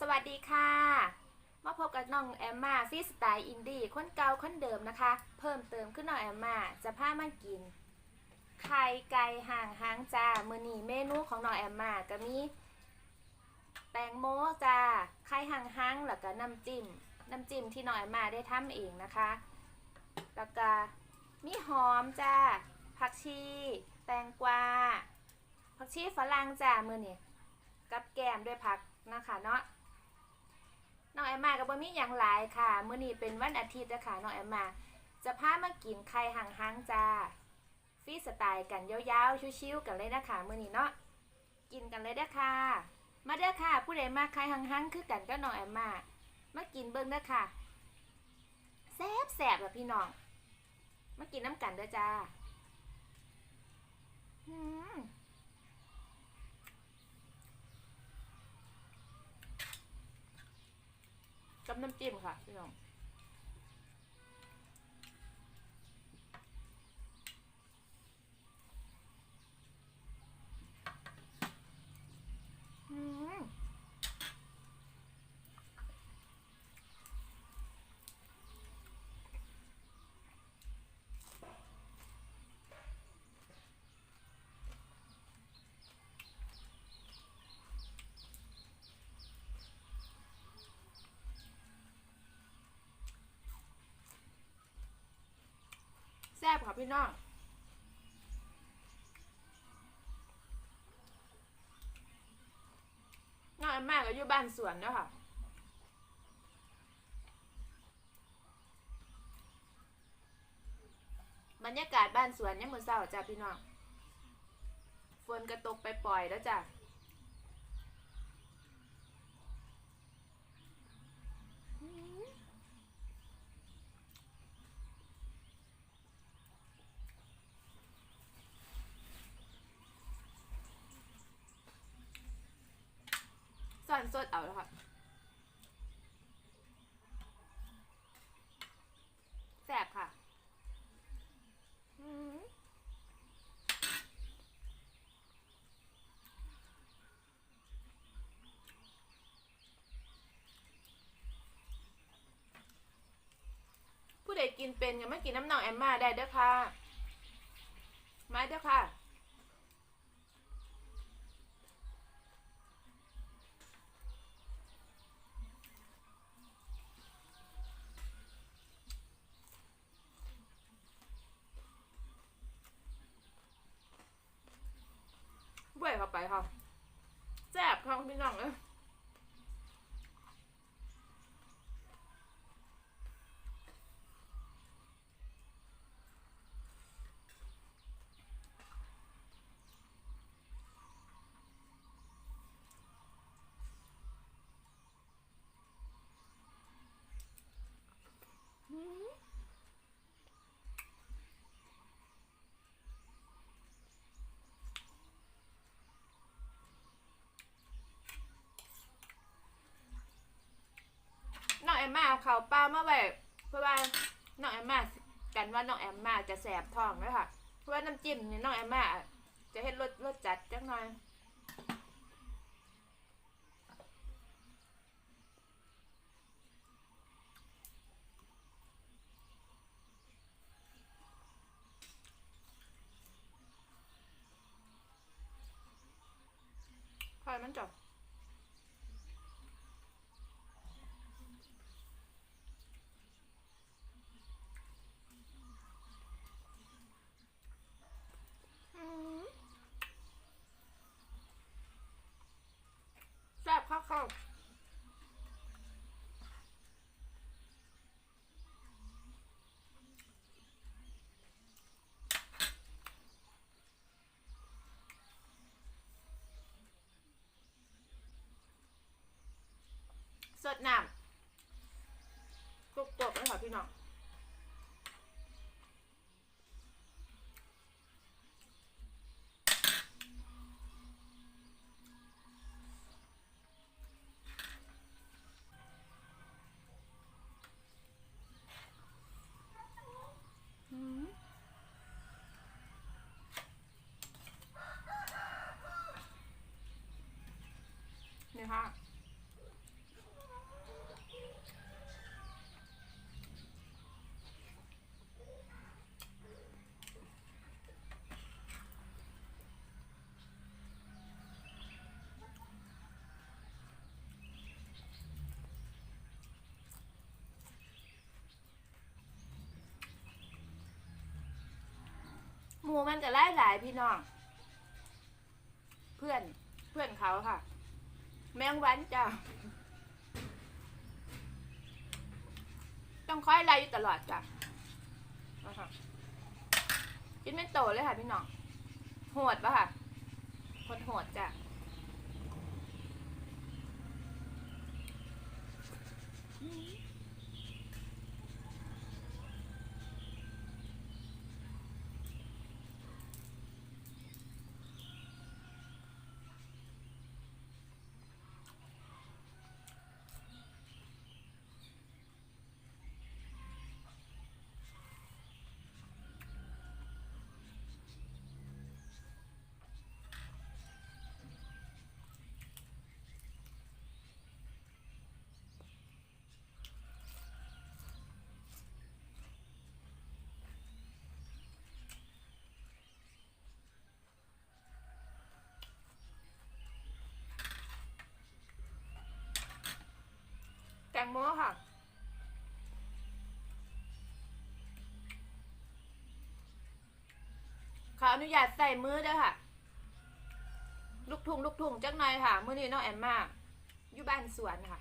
สวัสดีค่ะ มาพบกับน้องแอมมาฟีสไตล์อินดี้คนเก่าคนเดิมนะคะ เพิ่มเติมขึ้นน้องแอมมาจะพามากิน ไข่ไก่ห่างหางจ้ามือนีเมนูของน้องแอมมาก็มี แตงโมจ้าไข่ห่างหางแล้วก็น้ำจิ้ม น้ำจิ้มที่น้องแอมมาได้ทำเองนะคะ แล้วก็มีหอมจ้าผักชี แตงกวาผักชีฝรั่งจ้ามือนี่กับแกมด้วยผักนะคะเนาะ น้องแอมมากับบ่มีอย่างหลายค่ะ มื้อนี้เป็นวันอาทิตย์นะคะน้องแอมมา จะพามากินไข่ห่างหางจ้าฟีสไตล์กันยาวๆชิวๆกันเลยนะคะมื้อนี้เนาะกินกันเลยเด้อค่ะ มาเด้อค่ะ ผู้ใดมาไข่ห่างหางคือกันก็น้องแอมมามากินเบิ่งเด้อค่ะแซ่บแซ่บแบบพี่น้องมากินน้ำกันเด้อจ้าอื กับน้ำจิ้มค่ะพี่น้องอืมแซ่บค่ะ พี่น้องน้องแมมาก็อยู่บ้านสวนเนาะค่ะบรรยากาศบ้านสวนเนี่ยามมือเศร้าจ้ะพี่น้องฝนกระตกไปปล่อยแล้วจ้ะ สอนสดเอาแล้วค่ะแสบค่ะผู้ใดกินเป็นยังไม่กินน้ำหนองแอมมาได้เด้อค่ะ มาเด้อค่ะ เว้ยเข้าไปค่ะแซ่บค่ะพี่น้องเอ้ย มมาเอาเขาวเปล่ามาไว้เพราะว่าน้องแอมมากันว่าน้องแอมมาจะแสบท้องเลยค่ะ เพราะว่าน้ำจิ้มนี่น้องแอมมาจะเฮ็ดรสรสจัดจังหน่อยพอยมันจบอืมแซ่บข้าวข้าว สดน้ำกรุบกรอบเลยค่ะพี่น้อง อืมนี่ค่ะ หมูมันก็หลายหลายพี่น้อง เพื่อนเพื่อนเขาค่ะ แมงวันจ้ะต้องคอยไล่อยู่ตลอดจ้ะนะคะกินไม่โตเลยค่ะพี่น้องโหดปะค่ะโหดโหดจ้ะแต งโมค่ะ ขออนุญาตใส่มือด้วยค่ะ ลูกทุ่งลูกทุ่งจักหน่อยค่ะ มือนี้น้องแอมมาอยู่บ้านสวนค่ะ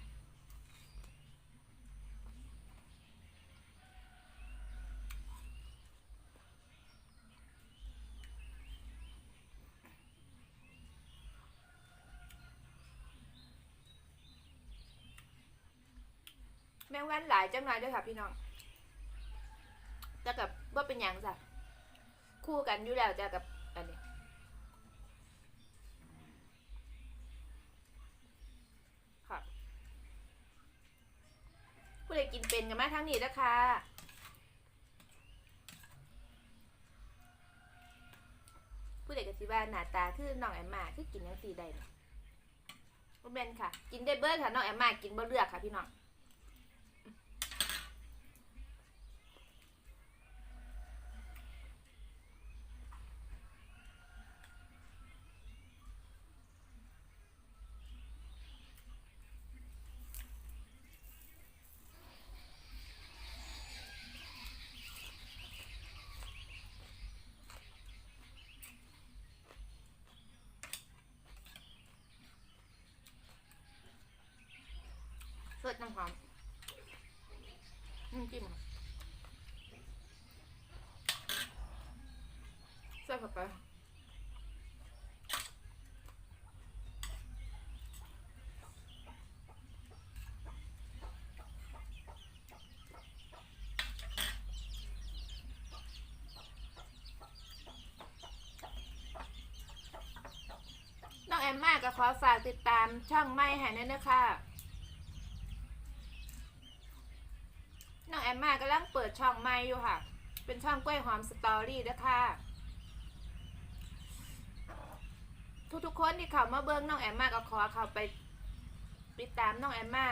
แมงวันหลายจังหน่อยด้วยค่ะพี่น้องจะกับว่าเป็นหยังจ้ะคู่กันอยู่แล้วจะกับอันนี้ค่ะผู้ใดกินเป็นกันมาทั้งนี้นะคะผู้ใดกับสิว่าหน้าตาคือน้องแอมมาคือกินยังสีได้เนาะบ่แมนค่ะ กินได้เบิร์ดค่ะน้องแอมมากินบ่เลือกค่ะพี่น้อง ดน้ำหอมน้ำจิ้มใส่เข้าไปน้องแอมมาก็ขอฝากติดตามช่องไม่แห่นั้นนะคะ น้องแอมมากำลังเปิดช่องใหม่อยู่ค่ะ เป็นช่องกล้วยหอมสตอรี่ด้วยค่ะ ทุกๆคนที่เข้ามาเบิ้งน้องแอมมาก็ขอเข้าไปติดตามน้องแอมมา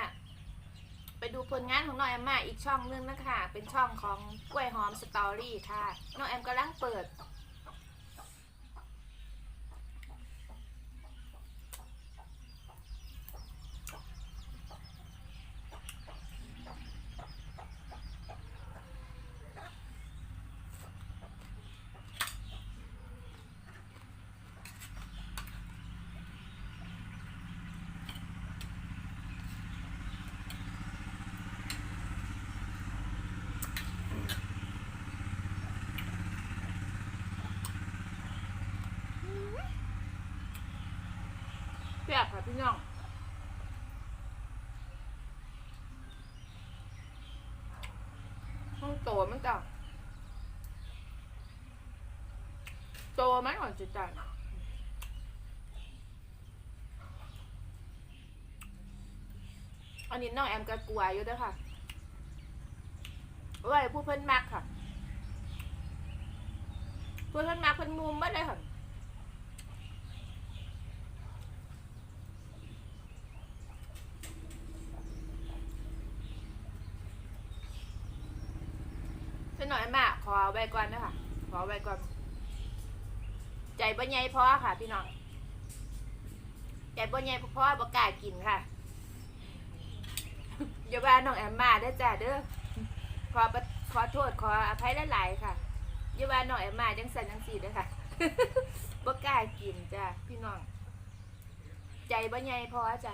ไปดูผลงานของน้องแอมมาอีกช่องนึงนะคะ เป็นช่องของกล้วยหอมสตอรี่ค่ะ น้องแอมกำลังเปิด ซ่บค่ะพี่น้องห้องโตมันจ้ะโตไหมก่อนจิตใจอันนี้น้องแอมก็กลัวอยู่ด้วยค่ะไว้ผู้เพิ่นมักค่ะผู้เพิ่นมักเพิ่นมุมบ่ได้ค่ะ เส้นหน่อยมากขอ ไว้ก่อนนะคะขอไว้ก่อน ใจบ่ใหญ่พอค่ะ พี่น้อง ใจบ่ใหญ่พอบ่กล้ากินค่ะอย่าว่าน้องแอมมาเด้จ้าเด้อ ขอขอโทษขออภัยหลายๆค่ะอย่าว่าน้องแอมมาจังสันจังสีเด้อค่ะบ่กล้ากินจ้ะพี่น้อง ใจบ่ใหญ่พอจ้ะ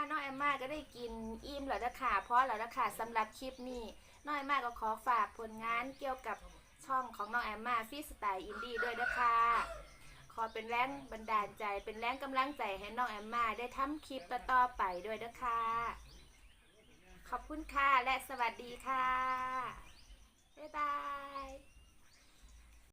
ค่ะน้องแอมมาก็ได้กินอิ่มแล้วนะคะเพราะแล้วนะคะสำหรับคลิปนี้น้องแอมมาก็ขอฝากผลงานเกี่ยวกับช่องของน้องแอมมาฟีสไตล์อินดี้ด้วยนะคะขอเป็นแรงบันดาลใจเป็นแรงกำลังใจให้น้องแอมมาได้ทำคลิปต่อๆไปด้วยนะคะขอบคุณค่ะและสวัสดีค่ะบ๊ายบาย